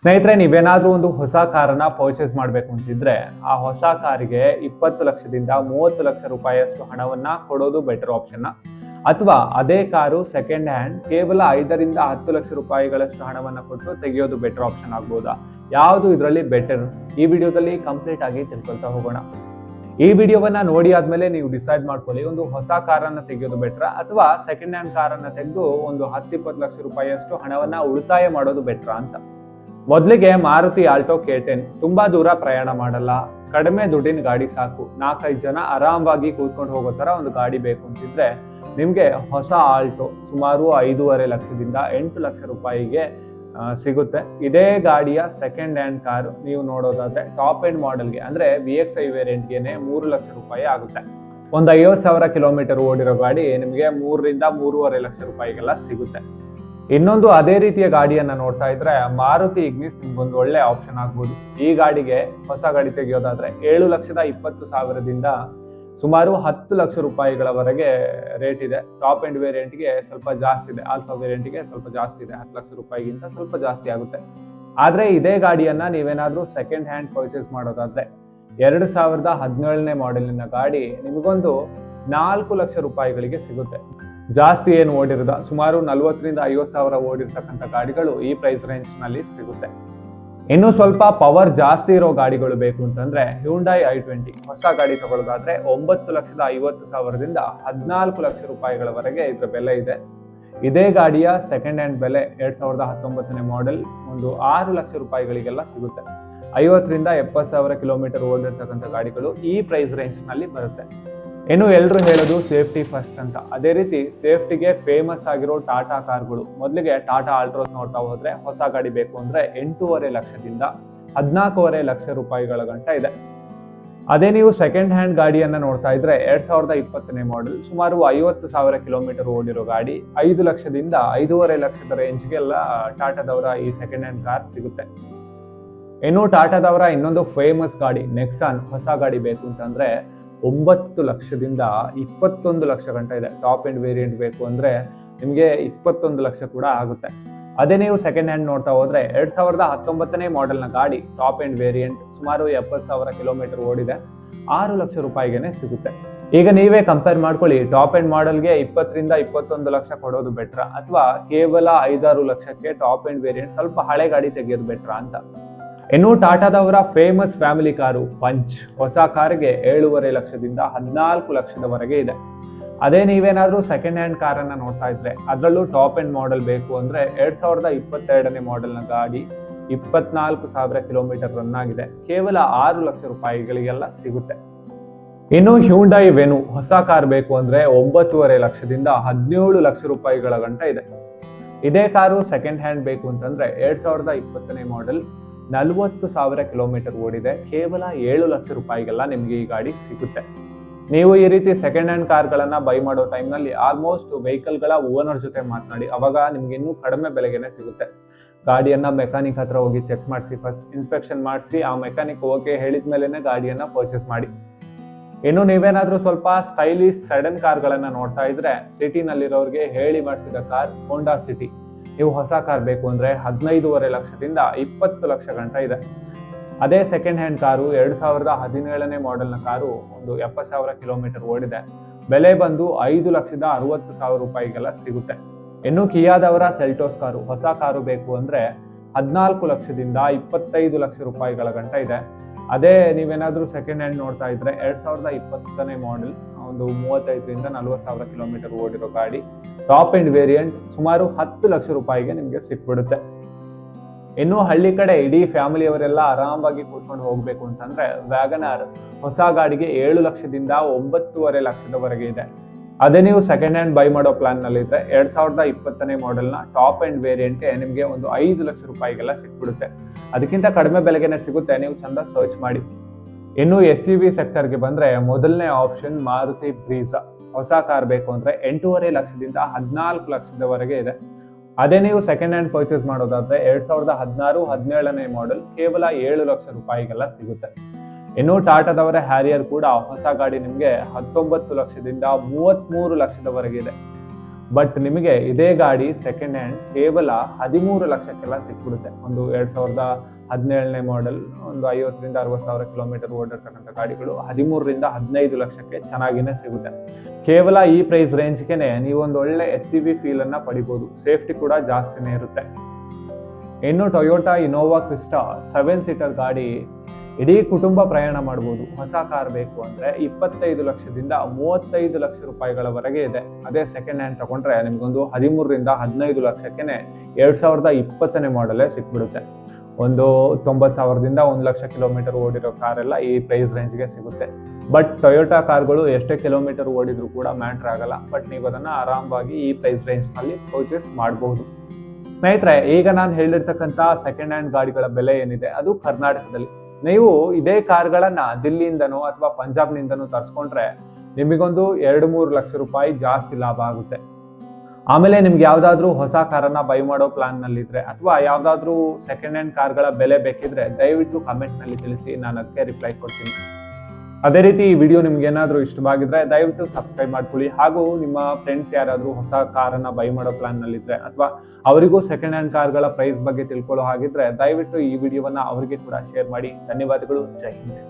ಸ್ನೇಹಿತರೆ, ನೀವೇನಾದರೂ ಒಂದು ಹೊಸ ಕಾರನ್ನ ಪರ್ಚೇಸ್ ಮಾಡಬೇಕು ಅಂತಿದ್ರೆ, ಆ ಹೊಸ ಕಾರಿಗೆ ಇಪ್ಪತ್ತು ಲಕ್ಷದಿಂದ ಮೂವತ್ತು ಲಕ್ಷ ರೂಪಾಯಿಯಷ್ಟು ಹಣವನ್ನ ಕೊಡೋದು ಬೆಟರ್ ಆಪ್ಷನ್ನ ಅಥವಾ ಅದೇ ಕಾರು ಸೆಕೆಂಡ್ ಹ್ಯಾಂಡ್ ಕೇವಲ ಐದರಿಂದ ಹತ್ತು ಲಕ್ಷ ರೂಪಾಯಿಗಳಷ್ಟು ಹಣವನ್ನು ಕೊಟ್ಟು ತೆಗೆಯೋದು ಬೆಟರ್ ಆಪ್ಷನ್ ಆಗ್ಬೋದಾ? ಯಾವುದು ಇದರಲ್ಲಿ ಬೆಟರ್ ಈ ವಿಡಿಯೋದಲ್ಲಿ ಕಂಪ್ಲೀಟ್ ಆಗಿ ತಿಳ್ಕೊಳ್ತಾ ಹೋಗೋಣ. ಈ ವಿಡಿಯೋವನ್ನ ನೋಡಿ ಆದ್ಮೇಲೆ ನೀವು ಡಿಸೈಡ್ ಮಾಡ್ಕೊಳ್ಳಿ, ಒಂದು ಹೊಸ ಕಾರನ್ನ ತೆಗೆಯೋದು ಬೆಟ್ರ ಅಥವಾ ಸೆಕೆಂಡ್ ಹ್ಯಾಂಡ್ ಕಾರನ್ನ ತೆಗೆದು ಒಂದು ಹತ್ತಿಪ್ಪತ್ತು ಲಕ್ಷ ರೂಪಾಯಿಯಷ್ಟು ಹಣವನ್ನ ಉಳಿತಾಯ ಮಾಡೋದು ಬೆಟ್ರ ಅಂತ. ಮೊದಲಿಗೆ ಮಾರುತಿ ಆಲ್ಟೋ ಕೆ ಟೆನ್ ತುಂಬಾ ದೂರ ಪ್ರಯಾಣ ಮಾಡಲ್ಲ. ಕಡಿಮೆ ದುಡ್ಡಿನ ಗಾಡಿ ಸಾಕು. ನಾಲ್ಕೈದು ಜನ ಆರಾಮವಾಗಿ ಕೂತ್ಕೊಂಡು ಹೋಗೋ ತರ ಒಂದು ಗಾಡಿ ಬೇಕು ಅಂತಿದ್ರೆ ನಿಮ್ಗೆ ಹೊಸ ಆಲ್ಟೋ ಸುಮಾರು ಐದೂವರೆ ಲಕ್ಷದಿಂದ ಎಂಟು ಲಕ್ಷ ರೂಪಾಯಿಗೆ ಸಿಗುತ್ತೆ. ಇದೇ ಗಾಡಿಯ ಸೆಕೆಂಡ್ ಹ್ಯಾಂಡ್ ಕಾರ್ ನೀವು ನೋಡೋದಾದ್ರೆ ಟಾಪ್ ಎಂಡ್ ಮಾಡೆಲ್ಗೆ ಅಂದ್ರೆ ವಿ ಎಕ್ಸ್ ಐ ವೇರಿಯಂಟ್ಗೆನೆ ಮೂರು ಲಕ್ಷ ರೂಪಾಯಿ ಆಗುತ್ತೆ. ಒಂದು ಐವತ್ತು ಸಾವಿರ ಕಿಲೋಮೀಟರ್ ಓಡಿರೋ ಗಾಡಿ ನಿಮಗೆ ಮೂರರಿಂದ ಮೂರುವರೆ ಲಕ್ಷ ರೂಪಾಯಿಗೆಲ್ಲ ಸಿಗುತ್ತೆ. ಇನ್ನೊಂದು ಅದೇ ರೀತಿಯ ಗಾಡಿಯನ್ನ ನೋಡ್ತಾ ಇದ್ರೆ ಮಾರುತಿ ಇಗ್ನಿಸ್ ನಿಮ್ಗೊಂದು ಒಳ್ಳೆ ಆಪ್ಷನ್ ಆಗ್ಬೋದು. ಈ ಗಾಡಿಗೆ ಹೊಸ ಗಾಡಿ ತೆಗೆಯೋದಾದ್ರೆ ಏಳು ಲಕ್ಷದ ಇಪ್ಪತ್ತು ಸಾವಿರದಿಂದ ಸುಮಾರು ಹತ್ತು ಲಕ್ಷ ರೂಪಾಯಿಗಳವರೆಗೆ ರೇಟ್ ಇದೆ. ಟಾಪ್ ಎಂಡ್ ವೇರಿಯಂಟ್ಗೆ ಸ್ವಲ್ಪ ಜಾಸ್ತಿ ಇದೆ. ಆಲ್ಫಾ ವೇರಿಯಂಟ್ಗೆ ಸ್ವಲ್ಪ ಜಾಸ್ತಿ ಇದೆ. ಹತ್ತು ಲಕ್ಷ ರೂಪಾಯಿಗಿಂತ ಸ್ವಲ್ಪ ಜಾಸ್ತಿ ಆಗುತ್ತೆ. ಆದ್ರೆ ಇದೇ ಗಾಡಿಯನ್ನ ನೀವೇನಾದರೂ ಸೆಕೆಂಡ್ ಹ್ಯಾಂಡ್ ಪರ್ಚೇಸ್ ಮಾಡೋದಾದ್ರೆ ಎರಡು ಸಾವಿರದ ಹದಿನೇಳನೇ ಮಾಡೆಲಿನ ಗಾಡಿ ನಿಮಗೊಂದು ನಾಲ್ಕು ಲಕ್ಷ ರೂಪಾಯಿಗಳಿಗೆ ಸಿಗುತ್ತೆ. ಜಾಸ್ತಿ ಏನು ಓಡಿರದ ಸುಮಾರು ನಲವತ್ತರಿಂದ ಐವತ್ತು ಸಾವಿರ ಓಡಿರ್ತಕ್ಕಂಥ ಗಾಡಿಗಳು ಈ ಪ್ರೈಸ್ ರೇಂಜ್ನಲ್ಲಿ ಸಿಗುತ್ತೆ. ಇನ್ನು ಸ್ವಲ್ಪ ಪವರ್ ಜಾಸ್ತಿ ಇರೋ ಗಾಡಿಗಳು ಬೇಕು ಅಂತಂದ್ರೆ ಹ್ಯೂಂಡಾಯ್ ಐ ಟ್ವೆಂಟಿ ಹೊಸ ಗಾಡಿ ತಗೊಳ್ಳೋದಾದ್ರೆ ಒಂಬತ್ತು ಲಕ್ಷದ ಐವತ್ತು ಸಾವಿರದಿಂದ ಹದಿನಾಲ್ಕು ಲಕ್ಷ ರೂಪಾಯಿಗಳವರೆಗೆ ಇದರ ಬೆಲೆ ಇದೆ. ಇದೇ ಗಾಡಿಯ ಸೆಕೆಂಡ್ ಹ್ಯಾಂಡ್ ಬೆಲೆ ಎರಡ್ ಸಾವಿರದ ಹತ್ತೊಂಬತ್ತನೇ ಮಾಡೆಲ್ ಒಂದು ಆರು ಲಕ್ಷ ರೂಪಾಯಿಗಳಿಗೆಲ್ಲ ಸಿಗುತ್ತೆ. ಐವತ್ತರಿಂದ ಎಪ್ಪತ್ತು ಸಾವಿರ ಕಿಲೋಮೀಟರ್ ಓಡಿರ್ತಕ್ಕಂಥ ಗಾಡಿಗಳು ಈ ಪ್ರೈಸ್ ರೇಂಜ್ನಲ್ಲಿ ಬರುತ್ತೆ. ಇನ್ನು ಎಲ್ಲರೂ ಹೇಳೋದು ಸೇಫ್ಟಿ ಫಸ್ಟ್ ಅಂತ. ಅದೇ ರೀತಿ ಸೇಫ್ಟಿಗೆ ಫೇಮಸ್ ಆಗಿರೋ ಟಾಟಾ ಕಾರ್ಗಳು. ಮೊದಲಿಗೆ ಟಾಟಾ ಆಲ್ಟ್ರೋಸ್ ನೋಡ್ತಾ ಹೋದ್ರೆ ಹೊಸ ಗಾಡಿ ಬೇಕು ಅಂದ್ರೆ ಎಂಟೂವರೆ ಲಕ್ಷದಿಂದ ಹದಿನಾಲ್ಕೂವರೆ ಲಕ್ಷ ರೂಪಾಯಿಗಳ ಗಂಟ ಇದೆ. ಅದೇ ನೀವು ಸೆಕೆಂಡ್ ಹ್ಯಾಂಡ್ ಗಾಡಿಯನ್ನ ನೋಡ್ತಾ ಇದ್ರೆ ಎರಡ್ ಸಾವಿರದ ಇಪ್ಪತ್ತನೇ ಮಾಡೆಲ್ ಸುಮಾರು ಐವತ್ತು ಸಾವಿರ ಕಿಲೋಮೀಟರ್ ಓಡಿರೋ ಗಾಡಿ ಐದು ಲಕ್ಷದಿಂದ ಐದೂವರೆ ಲಕ್ಷದ ರೇಂಜ್ಗೆಲ್ಲ ಟಾಟಾದವರ ಈ ಸೆಕೆಂಡ್ ಹ್ಯಾಂಡ್ ಕಾರ್ ಸಿಗುತ್ತೆ. ಇನ್ನು ಟಾಟಾದವರ ಇನ್ನೊಂದು ಫೇಮಸ್ ಗಾಡಿ ನೆಕ್ಸಾನ್ ಹೊಸ ಗಾಡಿ ಬೇಕು ಅಂತಂದ್ರೆ ಒಂಬತ್ತು ಲಕ್ಷದಿಂದ ಇಪ್ಪತ್ತೊಂದು ಲಕ್ಷ ಗಂಟ ಇದೆ. ಟಾಪ್ ಎಂಡ್ ವೇರಿಯಂಟ್ ಬೇಕು ಅಂದ್ರೆ ನಿಮಗೆ ಇಪ್ಪತ್ತೊಂದು ಲಕ್ಷ ಕೂಡ ಆಗುತ್ತೆ. ಅದೇ ನೀವು ಸೆಕೆಂಡ್ ಹ್ಯಾಂಡ್ ನೋಡ್ತಾ ಹೋದ್ರೆ ಎರಡ್ ಸಾವಿರದ ಹತ್ತೊಂಬತ್ತನೇ ಮಾಡೆಲ್ನ ಗಾಡಿ ಟಾಪ್ ಎಂಡ್ ವೇರಿಯಂಟ್ ಸುಮಾರು ಎಪ್ಪತ್ತು ಸಾವಿರ ಕಿಲೋಮೀಟರ್ ಓಡಿದೆ. ಆರು ಲಕ್ಷ ರೂಪಾಯಿಗೆನೆ ಸಿಗುತ್ತೆ. ಈಗ ನೀವೇ ಕಂಪೇರ್ ಮಾಡ್ಕೊಳ್ಳಿ ಟಾಪ್ ಎಂಡ್ ಮಾಡೆಲ್ಗೆ ಇಪ್ಪತ್ತರಿಂದ ಇಪ್ಪತ್ತೊಂದು ಲಕ್ಷ ಕೊಡೋದು ಬೆಟ್ರ? ಅಥವಾ ಕೇವಲ ಐದಾರು ಲಕ್ಷಕ್ಕೆ ಟಾಪ್ ಎಂಡ್ ವೇರಿಯಂಟ್ ಸ್ವಲ್ಪ ಹಳೆ ಗಾಡಿ ತೆಗೆಯೋದು ಬೆಟ್ರ ಅಂತ? ಇನ್ನು ಟಾಟಾದವರ ಫೇಮಸ್ ಫ್ಯಾಮಿಲಿ ಕಾರು ಪಂಚ್ ಹೊಸ ಕಾರಿಗೆ ಏಳೂವರೆ ಲಕ್ಷದಿಂದ ಹದಿನಾಲ್ಕು ಲಕ್ಷದವರೆಗೆ ಇದೆ. ಅದೇ ನೀವೇನಾದ್ರೂ ಸೆಕೆಂಡ್ ಹ್ಯಾಂಡ್ ಕಾರನ್ನು ನೋಡ್ತಾ ಇದ್ರೆ, ಅದರಲ್ಲೂ ಟಾಪ್ ಎಂಡ್ ಮಾಡೆಲ್ ಬೇಕು ಅಂದ್ರೆ ಎರಡ್ ಸಾವಿರದ ಇಪ್ಪತ್ತೆರಡನೇ ಮಾಡೆಲ್ನ ಗಾಡಿ ಇಪ್ಪತ್ನಾಲ್ಕು ಸಾವಿರ ಕಿಲೋಮೀಟರ್ ರನ್ ಆಗಿದೆ. ಕೇವಲ ಆರು ಲಕ್ಷ ರೂಪಾಯಿಗಳಿಗೆಲ್ಲ ಸಿಗುತ್ತೆ. ಇನ್ನು ಹ್ಯೂಂಡೈ ವೆನು ಹೊಸ ಕಾರ್ ಬೇಕು ಅಂದ್ರೆ ಒಂಬತ್ತೂವರೆ ಲಕ್ಷದಿಂದ ಹದಿನೇಳು ಲಕ್ಷ ರೂಪಾಯಿಗಳ ಗಂಟ ಇದೆ. ಇದೇ ಕಾರು ಸೆಕೆಂಡ್ ಹ್ಯಾಂಡ್ ಬೇಕು ಅಂತಂದ್ರೆ ಎರಡ್ ಸಾವಿರದ ಇಪ್ಪತ್ತನೇ ಮಾಡೆಲ್ ನಲವತ್ತು ಸಾವಿರ ಕಿಲೋಮೀಟರ್ ಓಡಿದೆ. ಕೇವಲ ಏಳು ಲಕ್ಷ ರೂಪಾಯಿಗೆಲ್ಲ ನಿಮಗೆ ಈ ಗಾಡಿ ಸಿಗುತ್ತೆ. ನೀವು ಈ ರೀತಿ ಸೆಕೆಂಡ್ ಹ್ಯಾಂಡ್ ಕಾರ್ಗಳನ್ನು ಬೈ ಮಾಡೋ ಟೈಮ್ನಲ್ಲಿ ಆಲ್ಮೋಸ್ಟ್ ವೆಹಿಕಲ್ಗಳ ಓನರ್ ಜೊತೆ ಮಾತನಾಡಿ, ಅವಾಗ ನಿಮ್ಗೆ ಇನ್ನೂ ಕಡಿಮೆ ಬೆಲೆಗೆನೆ ಸಿಗುತ್ತೆ. ಗಾಡಿಯನ್ನ ಮೆಕ್ಯಾನಿಕ್ ಹತ್ರ ಹೋಗಿ ಚೆಕ್ ಮಾಡಿಸಿ ಫಸ್ಟ್ ಇನ್ಸ್ಪೆಕ್ಷನ್ ಮಾಡಿಸಿ, ಆ ಮೆಕ್ಯಾನಿಕ್ ಓಕೆ ಹೇಳಿದ ಮೇಲೆನೆ ಗಾಡಿಯನ್ನ ಪರ್ಚೇಸ್ ಮಾಡಿ. ಇನ್ನು ನೀವೇನಾದ್ರೂ ಸ್ವಲ್ಪ ಸ್ಟೈಲಿಶ್ ಸಡನ್ ಕಾರ್ಗಳನ್ನು ನೋಡ್ತಾ ಇದ್ರೆ ಸಿಟಿನಲ್ಲಿರೋರಿಗೆ ಹೇಳಿ ಮಾಡಿಸಿದ ಕಾರ್ ಹೋಂಡಾ ಸಿಟಿ ನೀವು ಹೊಸ ಕಾರ್ ಬೇಕು ಅಂದ್ರೆ ಹದಿನೈದೂವರೆ ಲಕ್ಷದಿಂದ ಇಪ್ಪತ್ತು ಲಕ್ಷ ಗಂಟ ಇದೆ. ಅದೇ ಸೆಕೆಂಡ್ ಹ್ಯಾಂಡ್ ಕಾರು ಎರಡು ಸಾವಿರದ ಹದಿನೇಳನೇ ಮಾಡೆಲ್ನ ಕಾರು ಒಂದು ಎಪ್ಪತ್ತು ಸಾವಿರ ಕಿಲೋಮೀಟರ್ ಓಡಿದೆ. ಬೆಲೆ ಬಂದು ಐದು ಲಕ್ಷದ ಅರವತ್ತು ಸಾವಿರ ರೂಪಾಯಿಗೆಲ್ಲ ಸಿಗುತ್ತೆ. ಇನ್ನು ಕಿಯಾದವರ ಸೆಲ್ಟೋಸ್ ಕಾರು, ಹೊಸ ಕಾರು ಬೇಕು ಅಂದ್ರೆ ಹದಿನಾಲ್ಕು ಲಕ್ಷದಿಂದ ಇಪ್ಪತ್ತೈದು ಲಕ್ಷ ರೂಪಾಯಿಗಳ ಗಂಟ ಇದೆ. ಅದೇ ನೀವೇನಾದರೂ ಸೆಕೆಂಡ್ ಹ್ಯಾಂಡ್ ನೋಡ್ತಾ ಇದ್ರೆ ಎರಡು ಸಾವಿರದ ಇಪ್ಪತ್ತನೇ ಮಾಡೆಲ್ ಒಂದು ಮೂವತ್ತೈದರಿಂದ ನಲ್ವತ್ತು ಸಾವಿರ ಕಿಲೋಮೀಟರ್ ಓಡಿರೋ ಗಾಡಿ. ಟಾಪ್ ಎಂಡ್ ವೇರಿಯಂಟ್ ಸುಮಾರು ಹತ್ತು ಲಕ್ಷ ರೂಪಾಯಿಗೆ ನಿಮಗೆ ಸಿಕ್ಬಿಡುತ್ತೆ. ಇನ್ನು ಹಳ್ಳಿ ಕಡೆ ಇಡೀ ಫ್ಯಾಮಿಲಿಯವರೆಲ್ಲ ಆರಾಮವಾಗಿ ಕೂತ್ಕೊಂಡು ಹೋಗ್ಬೇಕು ಅಂತಂದ್ರೆ ವ್ಯಾಗನಾರ್ ಹೊಸ ಗಾಡಿಗೆ ಏಳು ಲಕ್ಷದಿಂದ ಒಂಬತ್ತೂವರೆ ಲಕ್ಷದವರೆಗೆ ಇದೆ. ಅದೇ ನೀವು ಸೆಕೆಂಡ್ ಹ್ಯಾಂಡ್ ಬೈ ಮಾಡೋ ಪ್ಲಾನ್ನಲ್ಲಿ ಇದ್ರೆ ಎರಡ್ ಸಾವಿರದ ಇಪ್ಪತ್ತನೇ ಮಾಡೆಲ್ನ ಟಾಪ್ ಆ್ಯಂಡ್ ವೇರಿಯಂಟ್ ನಿಮಗೆ ಒಂದು ಐದು ಲಕ್ಷ ರೂಪಾಯಿಗೆಲ್ಲ ಸಿಕ್ಬಿಡುತ್ತೆ. ಅದಕ್ಕಿಂತ ಕಡಿಮೆ ಬೆಲೆಗೆನೆ ಸಿಗುತ್ತೆ, ನೀವು ಚಂದ ಸರ್ಚ್ ಮಾಡಿ. ಇನ್ನು ಎಸ್ ಸಿ ವಿ ಸೆಕ್ಟರ್ಗೆ ಬಂದರೆ ಮೊದಲನೇ ಆಪ್ಷನ್ ಮಾರುತಿ ಬ್ರೀಸಾ. ಹೊಸ ಕಾರ್ ಬೇಕು ಅಂದರೆ ಎಂಟೂವರೆ ಲಕ್ಷದಿಂದ ಹದಿನಾಲ್ಕು ಲಕ್ಷದವರೆಗೆ ಇದೆ. ಅದೇ ನೀವು ಸೆಕೆಂಡ್ ಹ್ಯಾಂಡ್ ಪರ್ಚೇಸ್ ಮಾಡೋದಾದ್ರೆ ಎರಡು ಸಾವಿರದ ಹದಿನಾರು, ಹದಿನೇಳನೇ ಮಾಡೆಲ್ ಕೇವಲ ಏಳು ಲಕ್ಷ ರೂಪಾಯಿಗೆಲ್ಲ ಸಿಗುತ್ತೆ. ಇನ್ನು ಟಾಟಾದವರ ಹ್ಯಾರಿಯರ್ ಕೂಡ ಹೊಸ ಗಾಡಿ ನಿಮಗೆ ಹತ್ತೊಂಬತ್ತು ಲಕ್ಷದಿಂದ ಮೂವತ್ತ್ಮೂರು ಲಕ್ಷದವರೆಗೆ ಇದೆ. ಬಟ್ ನಿಮಗೆ ಇದೇ ಗಾಡಿ ಸೆಕೆಂಡ್ ಹ್ಯಾಂಡ್ ಕೇವಲ ಹದಿಮೂರು ಲಕ್ಷಕ್ಕೆಲ್ಲ ಸಿಕ್ಬಿಡುತ್ತೆ. ಒಂದು ಎರಡ್ ಸಾವಿರದ ಹದಿನೇಳನೇ ಮಾಡೆಲ್ ಒಂದು ಐವತ್ತರಿಂದ ಅರವತ್ತು ಸಾವಿರ ಕಿಲೋಮೀಟರ್ ಓಡಿರ್ತಕ್ಕಂಥ ಗಾಡಿಗಳು ಹದಿಮೂರರಿಂದ ಹದಿನೈದು ಲಕ್ಷಕ್ಕೆ ಚೆನ್ನಾಗಿನೇ ಸಿಗುತ್ತೆ. ಕೇವಲ ಈ ಪ್ರೈಸ್ ರೇಂಜ್ಗೆ ನೀವು ಒಂದು ಒಳ್ಳೆ ಎಸ್ ಸಿ ಬಿ ಫೀಲ್ ಪಡಿಬೋದು. ಸೇಫ್ಟಿ ಕೂಡ ಜಾಸ್ತಿನೇ ಇರುತ್ತೆ. ಇನ್ನು Toyota Innova Crysta seven seater ಗಾಡಿ ಇಡೀ ಕುಟುಂಬ ಪ್ರಯಾಣ ಮಾಡ್ಬೋದು. ಹೊಸ ಕಾರ್ ಬೇಕು ಅಂದ್ರೆ ಇಪ್ಪತ್ತೈದು ಲಕ್ಷದಿಂದ ಮೂವತ್ತೈದು ಲಕ್ಷ ರೂಪಾಯಿಗಳವರೆಗೆ ಇದೆ. ಅದೇ ಸೆಕೆಂಡ್ ಹ್ಯಾಂಡ್ ತಗೊಂಡ್ರೆ ನಿಮ್ಗೊಂದು ಹದಿಮೂರರಿಂದ ಹದಿನೈದು ಲಕ್ಷಕ್ಕೆ ಎರಡ್ ಸಾವಿರದ ಇಪ್ಪತ್ತನೇ ಮಾಡಲೇ ಸಿಕ್ಬಿಡುತ್ತೆ. ಒಂದು ತೊಂಬತ್ತು ಸಾವಿರದಿಂದ ಒಂದು ಲಕ್ಷ ಕಿಲೋಮೀಟರ್ ಓಡಿರೋ ಕಾರೆಲ್ಲ ಈ ಪ್ರೈಸ್ ರೇಂಜ್ಗೆ ಸಿಗುತ್ತೆ. ಬಟ್ ಟೊಯೋಟಾ ಕಾರ್ಗಳು ಎಷ್ಟೇ ಕಿಲೋಮೀಟರ್ ಓಡಿದ್ರು ಕೂಡ ಮ್ಯಾಟ್ರ್ ಆಗಲ್ಲ. ಬಟ್ ನೀವು ಅದನ್ನ ಆರಾಮವಾಗಿ ಈ ಪ್ರೈಸ್ ರೇಂಜ್ನಲ್ಲಿ ಪರ್ಚೇಸ್ ಮಾಡಬಹುದು ಸ್ನೇಹಿತರೆ, ಈಗ ನಾನು ಹೇಳಿರ್ತಕ್ಕಂಥ ಸೆಕೆಂಡ್ ಹ್ಯಾಂಡ್ ಗಾಡಿಗಳ ಬೆಲೆ ಏನಿದೆ? ಅದು ಕರ್ನಾಟಕದಲ್ಲಿ. ನೀವು ಇದೇ ಕಾರ್ಗಳನ್ನ ದಿಲ್ಲಿಯಿಂದನೋ ಅಥವಾ ಪಂಜಾಬ್ನಿಂದನೋ ತರಿಸ್ಕೊಂಡ್ರೆ ನಿಮಗೊಂದು ಎರಡು ಮೂರು ಲಕ್ಷ ರೂಪಾಯಿ ಜಾಸ್ತಿ ಲಾಭ ಆಗುತ್ತೆ. ಆಮೇಲೆ ನಿಮ್ಗೆ ಯಾವ್ದಾದ್ರು ಹೊಸ ಕಾರನ್ನ ಬೈ ಮಾಡೋ ಪ್ಲಾನ್ನಲ್ಲಿ ಅಥವಾ ಯಾವ್ದಾದ್ರು ಸೆಕೆಂಡ್ ಹ್ಯಾಂಡ್ ಕಾರ್ಗಳ ಬೆಲೆ ಬೇಕಿದ್ರೆ ದಯವಿಟ್ಟು ಕಮೆಂಟ್ನಲ್ಲಿ ತಿಳಿಸಿ, ನಾನು ಅದಕ್ಕೆ ರಿಪ್ಲೈ ಕೊಡ್ತೀನಿ. ಅದೇ ರೀತಿ ಈ ವಿಡಿಯೋ ನಿಮ್ಗೆ ಏನಾದರೂ ಇಷ್ಟವಾಗಿದ್ರೆ, ದಯವಿಟ್ಟು ಸಬ್ಸ್ಕ್ರೈಬ್ ಮಾಡ್ಕೊಳ್ಳಿ. ಹಾಗೂ ನಿಮ್ಮ ಫ್ರೆಂಡ್ಸ್ ಯಾರಾದರೂ ಹೊಸ ಕಾರನ್ನ ಬೈ ಮಾಡೋ ಪ್ಲಾನ್ ನಲ್ಲಿದ್ರೆ ಅಥವಾ ಅವರಿಗೂ ಸೆಕೆಂಡ್ ಹ್ಯಾಂಡ್ ಕಾರ್ಗಳ ಪ್ರೈಸ್ ಬಗ್ಗೆ ತಿಳ್ಕೊಳ್ಳೋ ಹಾಗಿದ್ರೆ ದಯವಿಟ್ಟು ಈ ವಿಡಿಯೋವನ್ನ ಅವರಿಗೆ ಕೂಡ ಶೇರ್ ಮಾಡಿ. ಧನ್ಯವಾದಗಳು. ಜೈ ಹಿಂದ್.